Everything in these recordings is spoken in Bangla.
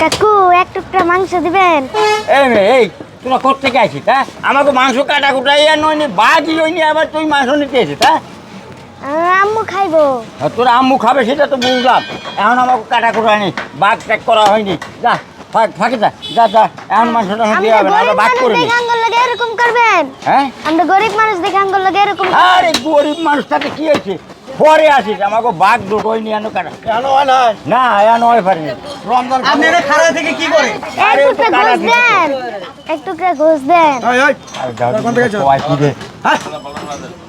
কাকু এক টুকরা মাংস দিবেন? এই মেয়ে এই তোরা কোথেকে আছিস হ্যাঁ? আমাকে মাংস কাটা কুটাই আর নয়নি বাকি হয়নি আবার তুই মাংস নিতে এসিস হ্যাঁ? আম্মু খাইবো। তোর আম্মু খাবে সেটা তো বুঝলাম। এখন আমাকে কাটা কুটা নেই বাঘ ট্যাগ করা হয়নি। যা ফাঁক ফাঁকে যা যা যা এখন মাংসটা দিয়ে না আমরা বাঘ করে নিই আঙ্গুল লাগে এরকম করবেন? হ্যাঁ? আমরা গরিব মানুষ দেখে আঙ্গুল লাগে এরকম আরে গরিব মানুষটাকে কি হয়েছে? পরে আসিস আমাকে বাঘ ঢুকোই নি এনো কাটা কেন না এনো হয় পারিনি রমজান আপনি এটা খাড়া থেকে কি করে? এক আরে ও তো কাটা দেন এক টুকরা ঘোষ দেন। এই, এই, কোন থেকে আছো? কয় কি হ্যাঁ?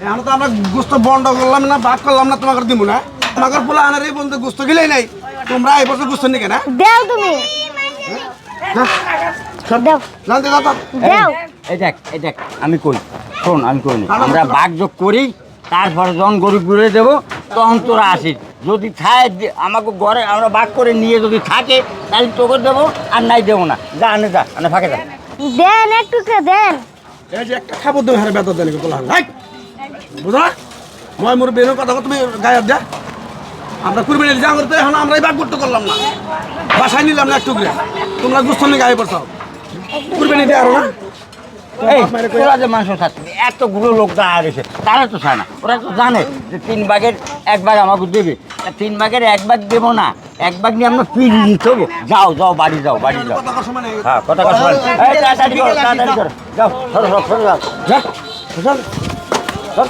এখন তো আমরা গুস্ত বন্ধ করলাম না ভাগ করলাম না তোমাকে দিব না। তোমাকে পোলা আনার এই বন্ধু গুস্ত গিলেই নাই। তোমরা এই বছর গুস্ত নিকে না? দেও তুমি। দেও। জানতে দাদা দেও। এই দেখ এই দেখ আমি কই? শোন আমি কই নি। আমরা বাঘ যোগ করি তারপরে যখন গরিব ঘুরে দেবো তখন তোরা আসিস। যদি থাকে আমাকে ঘরে আমরা বাক করে নিয়ে যদি থাকে তাহলে তোকে দেবো আর নাই দেবো না। যা আনে যা আনে ফাঁকে যা। দেন এক টুকরা দেন। এই যে একটা খাবার তুমি হারে বেতন দেন পোলা হারে বুঝলা? মই মোর কথা তুমি গায়ে দে আমরা যা করতে এখন আমরা এই ভাগ করতে করলাম না। বাসায় নিলাম না একটু করে তোমরা গায়ে পড়ছাও কুরবে দেয় আরও না? এই যে মাংস এতগুলো লোক দাঁড়া রয়েছে তারা তো চায় না ওরা তো জানে যে তিন ভাগের এক ভাগ আমাকে দেবে তিন ভাগের এক ভাগ দেবো না এক ভাগ নিয়ে আমরা ফিরে দিতে হব যাও যাও বাড়ি যাও বাড়ি যাও কথা কর সময় নেই হ্যাঁ কথা কথা তাড়াতাড়ি করো, তাড়াতাড়ি করো। যাও, সরো, সরো, সরো, যাও। যা, চল, চল।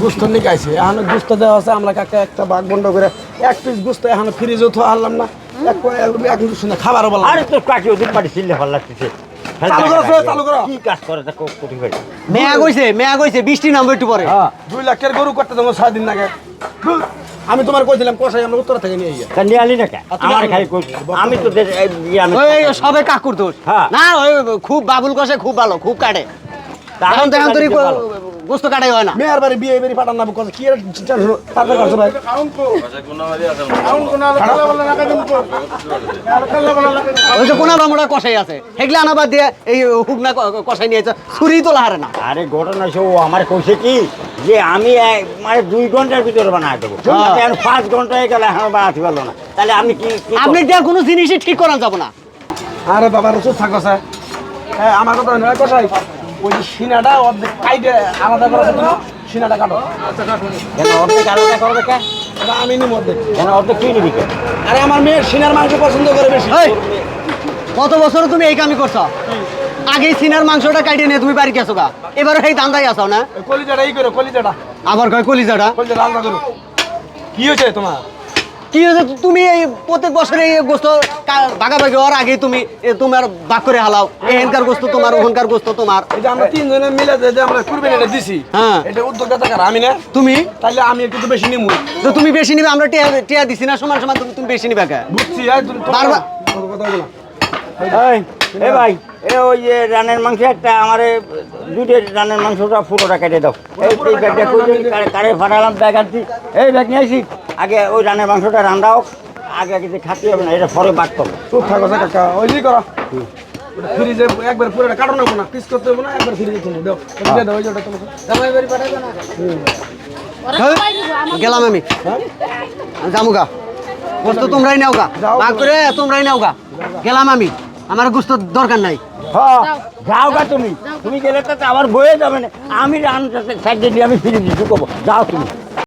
গুস্ত নিয়ে গাইছে এখন গুস্ত দেওয়া আছে আমরা কাকা একটা বাঘ বন্ধ করে এক পিস গুস্ত এখন ফ্রিজে তো হারলাম না এক এক শুনে খাবারও বললাম আরে তোর কাকি ওদের বাড়ি ছিললে ভালো লাগতেছে চালু করো, চালু করো। কি কাজ করে তা কোটি ভাই মেয়া কইছে মেয়া কইছে একটু পরে। হ্যাঁ। দুই লাখের গরু করতে দেবো ছয় দিন আমি তোমার কইছিলাম কষাই আমরা উত্তর থেকে নিয়ে আলি না আমার আমি তো ইয়ে ওই সবে কাকুর দোষ। হ্যাঁ। না খুব বাবুল কষে খুব ভালো খুব কাটে। এখন তো এখন। গোস্ত কাটাই হয় না। মেয়ের বাড়ি বিয়ে বাড়ি পাঠান না কথা কি এর চিন্তা শুনো তারপরে করছ ভাই। ওই যে কোনা বামুড়া কষাই আছে সেগুলো আনাবার দিয়ে এই হুকনা কষাই নিয়েছে ছুরি তোলা হারে না। আরে ঘটনা সে ও আমার কইছে কি যে আমি মানে দুই ঘণ্টার ভিতরে বানায় দেবো। হ্যাঁ। পাঁচ ঘণ্টা হয়ে গেলে এখন বানাতে পারল না। তাহলে আমি কি আপনি দেওয়ার কোনো জিনিসই ঠিক করা যাব না। আরে বাবা রসুন থাকো স্যার। হ্যাঁ আমার কথা নয় কষাই। ওই সিনাটা অর্ধেক কাইটে আলাদা করে তুমি সিনাটা কাটো। কেন অর্ধেক আলাদা করবে কে আমি নিম অর্ধেক। কেন অর্ধেক তুই নিবি আরে আমার মেয়ের সিনার মাংস পছন্দ করে বেশি। কত বছর তুমি এই কামই করছ? আগে সিনার মাংসটা কাটিয়ে নিয়ে তুমি বাড়ি গেছো গা। এবারও সেই দান্দাই আছো না? কলিজাটা এই করো কলিজাটা। আবার কয় কলিজাটা? কলিজাটা আলাদা করো। কি হয়েছে তোমার? কি হয়েছে? তুমি এই প্রত্যেক বছরে এই গোস্ত ভাগাভাগি হওয়ার আগে তুমি তোমার ভাগ করে হালাও। এখানকার গোস্ত তোমার ওখানকার গোস্ত তোমার। যে আমরা তিনজনে মিলে যে যে আমরা কুরবেন এটা দিছি হ্যাঁ। এটা উদ্যোগটা টাকার আমি না। তুমি? তাহলে আমি একটু তো বেশি নিমু। তো তুমি বেশি নিবে আমরা টিয়া টিয়া দিছি না সমান সমান তুমি তুমি বেশি নিবে কে? বুঝছি তুমি বারবার- কথা বলো এই এ ভাই এ ওই যে রানের মাংস একটা আমার দুইটা রানের মাংসটা পুরোটা কেটে দাও। এই এই ব্যাগটা কই কারে ফাটালাম ব্যাগ আনছি। এই ব্যাগ নিয়ে আসি আগে ওই রানের মাংসটা রান্না হোক আগে আগে যে খাতে হবে না এটা পরে বাদ করো চুপ থাকো কাকা ওই করো। ফ্রিজে একবার পুরোটা কাটো নেব না পিস করতে হবে না একবার ফ্রিজে তুলে দাও। দাও ওই যে তোমাকে। জামাই বাড়ি পাঠাবে না? হ্যাঁ? গেলাম আমি। আমি যাব গা গোস্ত তোমরাই নাও গা। যাও। ভাগ করে তোমরাই নাও গা। গেলাম আমি। আমার গোস্ত দরকার নাই। হ্যাঁ যাও। গা তুমি। তুমি গেলে তো আবার বয়ে যাবে না। আমি রান্না সাইডে দিয়ে আমি ফিরে দিচ্ছি যাও তুমি।